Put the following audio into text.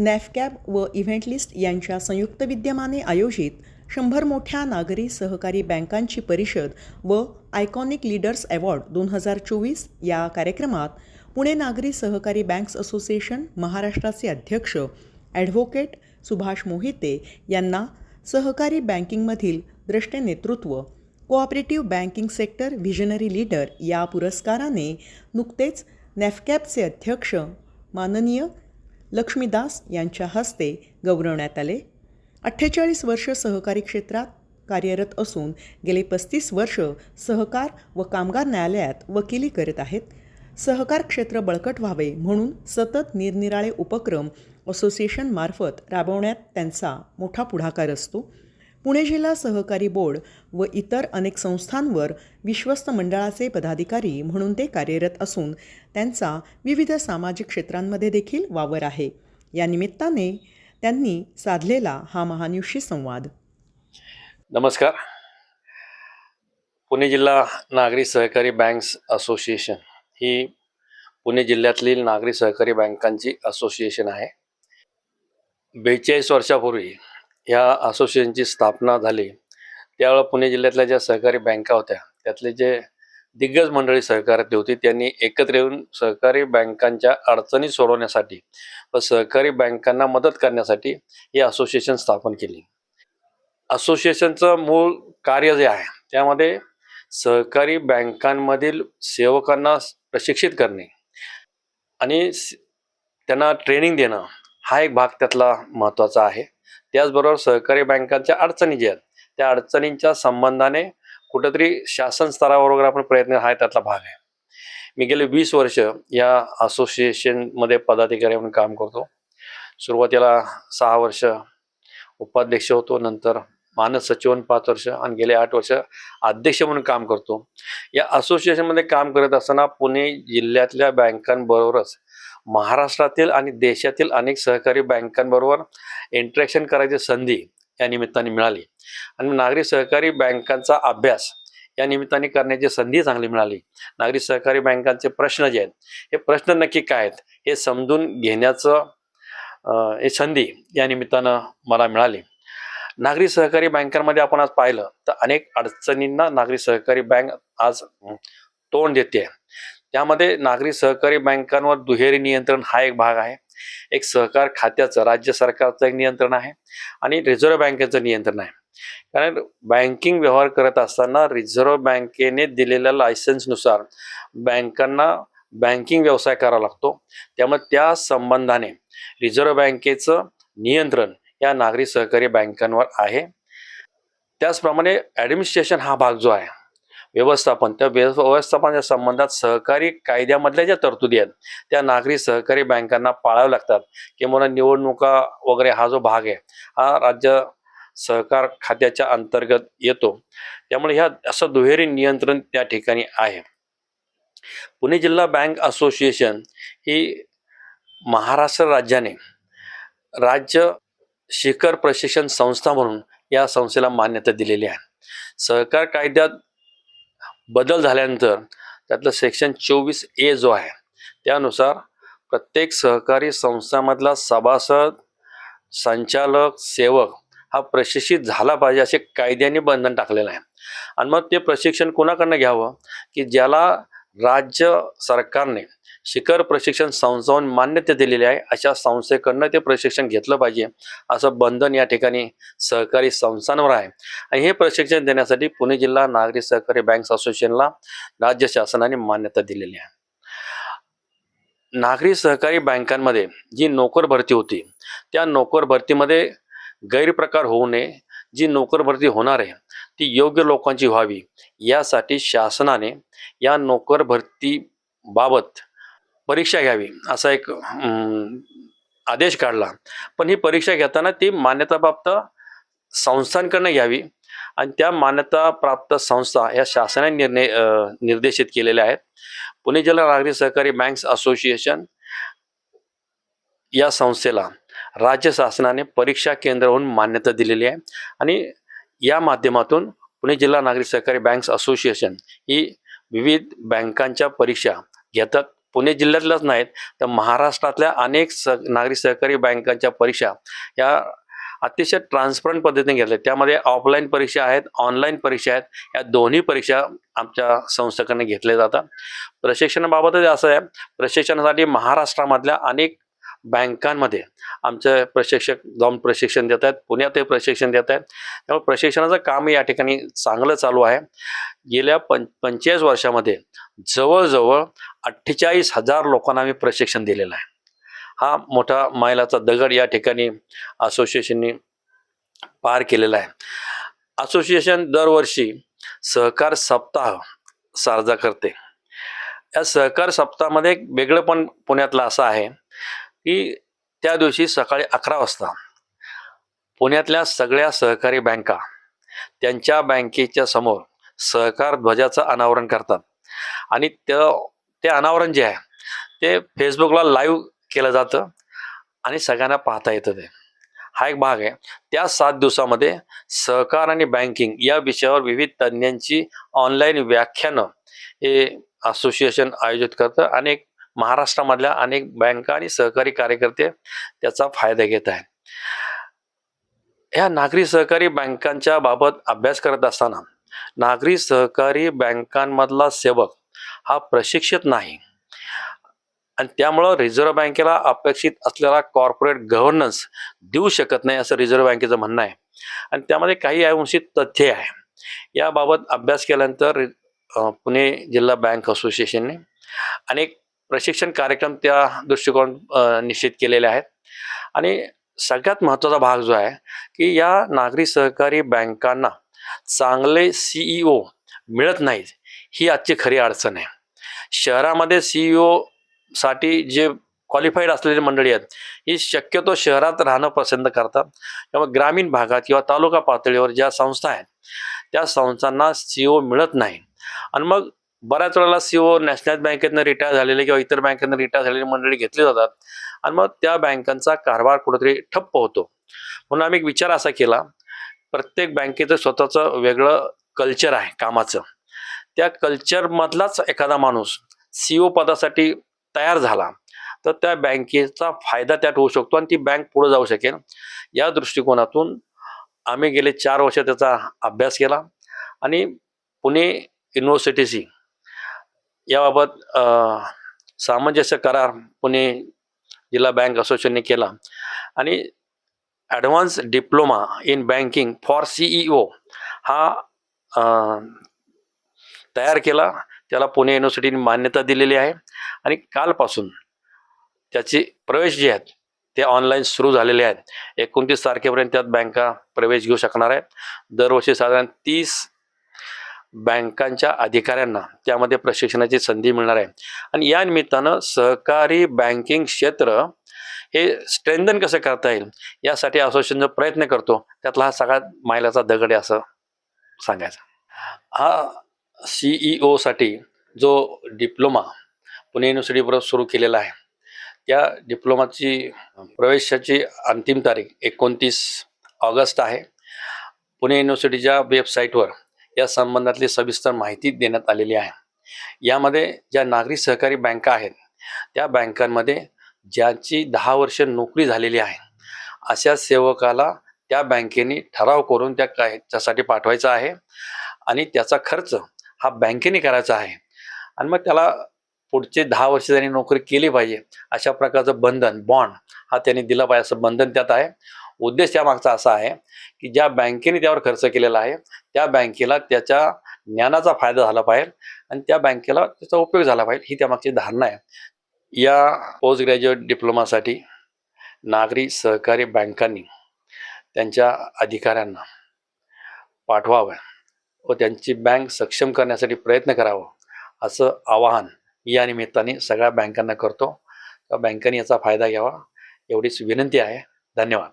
नॅफकॅब व event list यांच्या संयुक्त विद्यमाने आयोजित शंभर मोठ्या नागरी सहकारी बँकांची परिषद व आयकॉनिक लीडर्स अवॉर्ड दोन हजार चोवीस या कार्यक्रमात पुणे नागरी सहकारी बँक्स असोसिएशन महाराष्ट्राचे अध्यक्ष ॲडव्होकेट सुभाष मोहिते यांना सहकारी बँकिंगमधील द्रष्टे नेतृत्व cooperative banking sector visionary leader या पुरस्काराने नुकतेच नॅफकॅबचे अध्यक्ष माननीय लक्ष्मीदास यांच्या हस्ते गौरवण्यात आले. अठ्ठेचाळीस वर्ष सहकारी क्षेत्रात कार्यरत असून गेले पस्तीस वर्ष सहकार व कामगार न्यायालयात वकिली करत आहेत. सहकार क्षेत्र बळकट व्हावे म्हणून सतत निरनिराळे उपक्रम असोसिएशनमार्फत राबवण्यात त्यांचा मोठा पुढाकार असतो. पुणे जिल्हा सहकारी बोर्ड व इतर अनेक संस्थांवर विश्वस्त मंडळाचे पदाधिकारी म्हणून ते कार्यरत असून त्यांचा विविध सामाजिक क्षेत्रांमध्ये देखील वावर आहे. या निमित्ताने त्यांनी साधलेला हा महान्युषी संवाद. नमस्कार. पुणे जिल्हा नागरी सहकारी बँक्स असोसिएशन ही पुणे जिल्ह्यातील नागरी सहकारी बँकांची असोसिएशन आहे. बेचाळीस वर्षापूर्वी ह्या असोसिएशनची स्थापना झाली. त्यावेळेला पुणे जिल्ह्यातल्या ज्या सहकारी बँका होत्या त्यातले जे दिग्गज मंडळी सहकार्यातली होती त्यांनी एकत्र येऊन सहकारी बँकांच्या अडचणी सोडवण्यासाठी व सहकारी बँकांना मदत करण्यासाठी ही असोसिएशन स्थापन केली. असोसिएशनचं मूळ कार्य जे आहे त्यामध्ये सहकारी बँकांमधील सेवकांना प्रशिक्षित करणे आणि त्यांना ट्रेनिंग देणं हा एक भाग त्यातला महत्त्वाचा आहे. त्याचबरोबर सहकारी बँकांच्या अडचणी ज्या आहेत त्या अडचणींच्या संबंधाने कुठंतरी शासन स्तरावर वगैरे आपण प्रयत्न हा त्यातला भाग आहे. मी गेले वीस वर्ष या असोसिएशनमध्ये पदाधिकारी म्हणून काम करतो. सुरुवातीला सहा वर्ष उपाध्यक्ष होतो नंतर मानस सचिव म्हणून पाच वर्ष आणि गेले आठ वर्ष अध्यक्ष म्हणून काम करतो. या असोसिएशनमध्ये काम करत असताना पुणे जिल्ह्यातल्या बँकांबरोबरच महाराष्ट्रातील आणि देशातील अनेक सहकारी बँकांबरोबर इंटरॅक्शन करायची संधी या निमित्ताने मिळाली. आणि नागरी सहकारी बँकांचा अभ्यास या निमित्ताने करण्याची संधी चांगली मिळाली. नागरी सहकारी बँकांचे प्रश्न जे आहेत हे प्रश्न नक्की काय आहेत हे समजून घेण्याचं हे संधी या निमित्तानं मला मिळाली. नागरी सहकारी बँकांमध्ये आपण आज पाहिलं तर अनेक अडचणींना नागरी सहकारी बँक आज तोंड देते. त्यामध्ये नागरी सहकारी बँकांवर दुहेरी नियंत्रण हा एक भाग आहे. एक सहकार खात्याचं राज्य सरकारचं एक नियंत्रण आहे आणि रिझर्व्ह बँकेचं नियंत्रण आहे. कारण बँकिंग व्यवहार करत असताना रिझर्व्ह बँकेने दिलेल्या लायसन्सनुसार बँकांना बँकिंग व्यवसाय करावा लागतो. त्यामुळे त्या संबंधाने रिझर्व्ह बँकेचं नियंत्रण या नागरी सहकारी बँकांवर आहे. त्याचप्रमाणे ॲडमिनिस्ट्रेशन हा भाग जो आहे व्यवस्थापन. त्या व्यवस्थापनाच्या संबंधात सहकारी कायद्यामधल्या ज्या तरतुदी आहेत त्या नागरी सहकारी बँकांना पाळाव्या लागतात. किंवा निवडणुका वगैरे हा जो भाग आहे हा राज्य सहकार खात्याच्या अंतर्गत येतो. त्यामुळे ह्या असं दुहेरी नियंत्रण त्या ठिकाणी आहे. पुणे जिल्हा बँक असोसिएशन ही महाराष्ट्र राज्याने राज्य शिखर प्रशिक्षण संस्था म्हणून या संस्थेला मान्यता दिलेली आहे. सहकार कायद्यात बदल झाल्यानंतर त्यातलं सेक्शन चोवीस ए जो आहे त्यानुसार प्रत्येक सहकारी संस्थामधला सभासद संचालक सेवक हा प्रशिक्षित झाला पाहिजे असे कायद्याने बंधन टाकलेलं आहे. आणि मग ते प्रशिक्षण कोणाकडनं घ्यावं? की ज्याला राज्य सरकारने शिखर प्रशिक्षण संस्थांना मान्यता दिलेली आहे. अशा संस्थेकडनं ते प्रशिक्षण घेतलं पाहिजे. असं बंधन या ठिकाणी सहकारी संस्थांवर आहे. आणि हे प्रशिक्षण देण्यासाठी पुणे जिल्हा नागरी सहकारी बँक असोसिएशनला राज्य शासनाने मान्यता दिलेली आहे. नागरी सहकारी बँकांमध्ये जी नोकर भरती होती त्या नोकर भरतीमध्ये गैरप्रकार होऊ नये. जी नोकर भरती होणार आहे ती योग्य लोकांची व्हावी. यासाठी शासनाने या नोकर भरती बाबत परीक्षा घ्यावी असा एक आदेश काढला. पण ही परीक्षा घेताना ती मान्यताप्राप्त संस्थांकडनं घ्यावी आणि त्या मान्यताप्राप्त संस्था या शासनाने निर्णय निर्देशित केलेल्या आहेत. पुणे जिल्हा नागरी सहकारी बँक्स असोसिएशन या संस्थेला राज्य शासनाने परीक्षा केंद्रहून मान्यता दिलेली आहे आणि या माध्यमातून पुणे जिल्हा नागरी सहकारी बँक्स असोसिएशन ही विविध बँकांच्या परीक्षा घेतात. पुणे जिल्ह्यातल्याच नाहीत तर महाराष्ट्रातल्या अनेक स नागरी सहकारी बँकांच्या परीक्षा या अतिशय ट्रान्सपरंट पद्धतीने घेतल्या. त्यामध्ये ऑफलाईन परीक्षा आहेत ऑनलाईन परीक्षा आहेत या दोन्ही परीक्षा आमच्या संस्थेकडनं घेतल्या जातात. प्रशिक्षणाबाबतच असं आहे प्रशिक्षणासाठी महाराष्ट्रामधल्या अनेक बँकांमध्ये. आमचे प्रशिक्षक जाऊन प्रशिक्षण देत आहेत. पुण्यातही प्रशिक्षण देत आहेत. त्यामुळे प्रशिक्षणाचं काम या ठिकाणी चांगलं चालू आहे. गेल्या पं पंचेचाळीस वर्षामध्ये जवळजवळ अठ्ठेचाळीस हजार लोकांना आम्ही प्रशिक्षण दिलेलं आहे. हा मोठा मैलाचा दगड या ठिकाणी असोसिएशननी पार केलेला आहे. असोसिएशन दरवर्षी सहकार सप्ताह साजरा करते. या सहकार सप्ताहामध्ये एक वेगळं पण पुण्यातलं असं आहे. की त्या दिवशी सकाळी अकरा वाजता पुण्यातल्या सगळ्या सहकारी बँका त्यांच्या बँकेच्या समोर सहकार ध्वजाचं अनावरण करतात. आणि त्या ते अनावरण जे आहे ते फेसबुकला लाईव्ह केलं जातं आणि सगळ्यांना पाहता येतं ते. हा एक भाग आहे. त्या सात दिवसामध्ये सहकार आणि बँकिंग या विषयावर विविध तज्ज्ञांची ऑनलाईन व्याख्यानं हे असोसिएशन आयोजित करतं अनेक महाराष्ट्रामधल्या अनेक बँका आणि सहकारी कार्यकर्ते त्याचा फायदा घेत आहेत. ह्या नागरी सहकारी बँकांच्या बाबत अभ्यास करत असताना नागरी सहकारी बँकांमधला सेवक हा प्रशिक्षित नाही. आणि त्यामुळं रिझर्व्ह बँकेला अपेक्षित असलेला कॉर्पोरेट गव्हर्नन्स देऊ शकत नाही असं रिझर्व्ह बँकेचं म्हणणं आहे. आणि त्यामध्ये काही अंशी तथ्य आहे. याबाबत अभ्यास केल्यानंतर रि- पुणे जिल्हा बँक असोसिएशनने अनेक प्रशिक्षण कार्यक्रम त्या दृष्टिकोन निश्चित केलेले आहेत. आणि सगळ्यात महत्त्वाचा भाग जो आहे की या नागरी सहकारी बँकांना चांगले सीईओ मिळत नाहीत ही आजची खरी अडचण आहे. शहरामध्ये सीईओ साठी जे क्वालिफाईड असलेली मंडळी आहेत ही शक्यतो शहरात राहणं पसंत करतात. त्यामुळे ग्रामीण भागात किंवा तालुका पातळीवर ज्या संस्था आहेत त्या संस्थांना सीईओ मिळत नाही. आणि मग बऱ्याच वेळेला सीओ नॅशनल बँकेतनं रिटायर झालेले किंवा इतर बँकेतनं रिटायर झालेली मंडळी घेतली जातात. आणि मग त्या बँकांचा कारभार कुठेतरी ठप्प होतो. म्हणून आम्ही एक विचार असा केला प्रत्येक बँकेचं स्वतःचं वेगळं कल्चर आहे कामाचं. त्या कल्चरमधलाच एखादा माणूस सीओ पदासाठी तयार झाला तर त्या बँकेचा फायदा त्यात होऊ शकतो आणि ती बँक पुढे जाऊ शकेल. या दृष्टिकोनातून आम्ही गेले चार वर्ष त्याचा अभ्यास केला आणि पुणे युनिव्हर्सिटीशी याबाबत सामंजस्य करार पुणे जिल्हा बँक असोसिएशनने केला. आणि advance diploma in banking for CEO हा तयार केला. त्याला पुणे युनिव्हर्सिटीने मान्यता दिलेली आहे. आणि कालपासून त्याचे प्रवेश जे आहेत ते ऑनलाईन सुरू झालेले आहेत. एकोणतीस तारखेपर्यंत त्यात बँका प्रवेश घेऊ शकणार आहेत. दरवर्षी साधारण तीस बँकांच्या अधिकाऱ्यांना त्यामध्ये प्रशिक्षणाची संधी मिळणार आहे. आणि या निमित्तानं सहकारी बँकिंग क्षेत्र हे स्ट्रेंथन कसं करता येईल यासाठी असोसिएशन जो प्रयत्न करतो त्यातला हा सगळ्यात मायलाचा दगड आहे असं सांगायचं. हा सीईओसाठी जो डिप्लोमा पुणे युनिव्हर्सिटीबरोबर सुरू केलेला आहे त्या डिप्लोमाची प्रवेशाची अंतिम तारीख एकोणतीस ऑगस्ट आहे. पुणे युनिव्हर्सिटीच्या वेबसाईटवर या संबंधातली सविस्तर माहिती देण्यात आलेली आहे. यामध्ये ज्या नागरी सहकारी बँका आहेत त्या बँकांमध्ये ज्याची दहा वर्ष नोकरी झालेली आहे अशा सेवकाला त्या बँकेने ठराव करून त्या काय त्यासाठी पाठवायचा आहे आणि त्याचा खर्च हा बँकेने करायचा आहे. आणि मग त्याला पुढचे दहा वर्ष त्यांनी नोकरी केली पाहिजे अशा प्रकारचं बंधन बॉन्ड हा त्यांनी दिला पाहिजे असं बंधन त्यात आहे. उद्देश त्यामागचा असा आहे की ज्या बँकेने त्यावर खर्च केलेला आहे त्या बँकेला त्याच्या ज्ञानाचा फायदा झाला पाहिजे आणि त्या बँकेला त्याचा उपयोग झाला पाहिजे ही त्यामागची धारणा आहे. या पोस्ट ग्रॅज्युएट डिप्लोमासाठी नागरी सहकारी बँकांनी त्यांच्या अधिकाऱ्यांना पाठवावं व त्यांची बँक सक्षम करण्यासाठी प्रयत्न करावं असं आवाहन या निमित्ताने सगळ्या बँकांना करतो. त्या बँकांनी याचा फायदा घ्यावा एवढीच विनंती आहे. धन्यवाद.